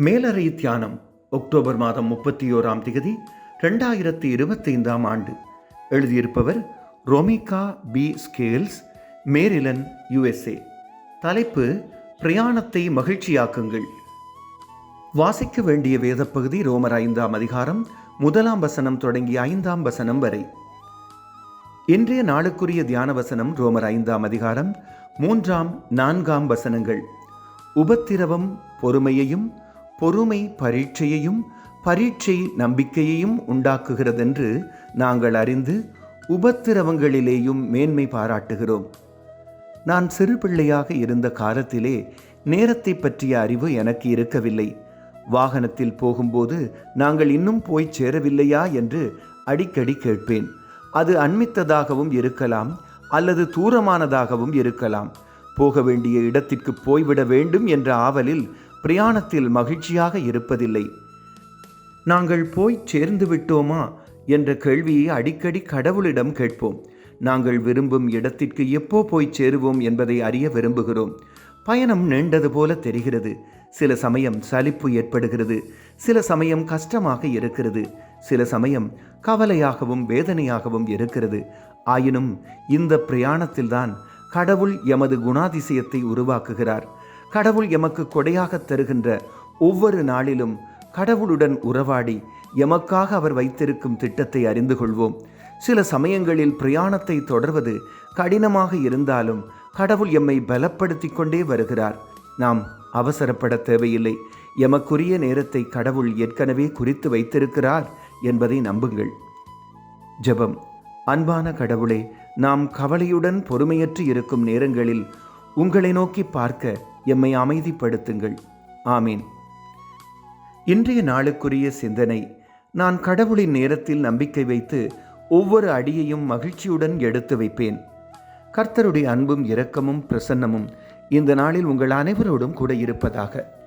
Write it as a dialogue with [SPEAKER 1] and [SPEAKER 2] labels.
[SPEAKER 1] மேலறை தியானம் அக்டோபர் மாதம் முப்பத்தி ஓராம் திகதி ரெண்டாயிரத்தி இருபத்தைந்தாம் ஆண்டு. எழுதியிருப்பவர் Romika P. Scales Maryland USA. தலைப்பு பிரயாணத்தை மகிழ்ச்சியாக்குங்கள். வாசிக்க வேண்டிய வேதப்பகுதி ரோமர் ஐந்தாம் அதிகாரம் முதலாம் வசனம் தொடங்கி ஐந்தாம் வசனம் வரை. இன்றைய நாளுக்குரிய தியான வசனம் ரோமர் ஐந்தாம் அதிகாரம் மூன்றாம் நான்காம் வசனங்கள். உபத்திரவம் பொறுமையையும் பொறுமை பரீட்சையையும் பரீட்சை நம்பிக்கையையும் உண்டாக்குகிறதென்று நாங்கள் அறிந்து உபத்திரவங்களிலேயும் மேன்மை பாராட்டுகிறோம். நான் சிறு பிள்ளையாக இருந்த காலத்திலே நேரத்தை பற்றிய அறிவு எனக்கு இருக்கவில்லை. வாகனத்தில் போகும்போது நாங்கள் இன்னும் போய் சேரவில்லையா? என்று அடிக்கடி கேட்பேன். அது அண்மித்ததாகவும் இருக்கலாம் அல்லது தூரமானதாகவும் இருக்கலாம். போக வேண்டிய இடத்திற்கு போய்விட வேண்டும் என்ற ஆவலில் பிரயாணத்தில் மகிழ்ச்சியாக இருப்பதில்லை. நாங்கள் போய் சேர்ந்து விட்டோமா? என்ற கேள்வியை அடிக்கடி கடவுளிடம் கேட்போம். நாங்கள் விரும்பும் இடத்திற்கு எப்போ போய் சேருவோம் என்பதை அறிய விரும்புகிறோம். பயணம் நீண்டது போல தெரிகிறது. சில சமயம் சலிப்பு ஏற்படுகிறது. சில சமயம் கஷ்டமாக இருக்கிறது. சில சமயம் கவலையாகவும் வேதனையாகவும் இருக்கிறது. ஆயினும் இந்த பிரயாணத்தில்தான் கடவுள் எமது குணாதிசயத்தை உருவாக்குகிறார். கடவுள் எமக்கு கொடையாக தருகின்ற ஒவ்வொரு நாளிலும் கடவுளுடன் உறவாடி எமக்காக அவர் வைத்திருக்கும் திட்டத்தை அறிந்து கொள்வோம். சில சமயங்களில் பிரயாணத்தை தொடர்வது கடினமாக இருந்தாலும் கடவுள் எம்மை பலப்படுத்தி கொண்டே வருகிறார். நாம் அவசரப்பட தேவையில்லை. எமக்குரிய நேரத்தை கடவுள் ஏற்கனவே குறித்து வைத்திருக்கிறார் என்பதை நம்புங்கள். ஜெபம். அன்பான கடவுளே நாம் கவலையுடன் பொறுமையற்று இருக்கும் நேரங்களில் உங்களை நோக்கி பார்க்க எம்மை அமைதிப்படுத்துங்கள். ஆமீன். இன்றைய நாளுக்குரிய சிந்தனை நான் கடவுளின் நேரத்தில் நம்பிக்கை வைத்து ஒவ்வொரு அடியையும் மகிழ்ச்சியுடன் எடுத்து வைப்பேன். கர்த்தருடைய அன்பும் இரக்கமும் பிரசன்னமும் இந்த நாளில் உங்கள் அனைவரோடும் கூட இருப்பதாக.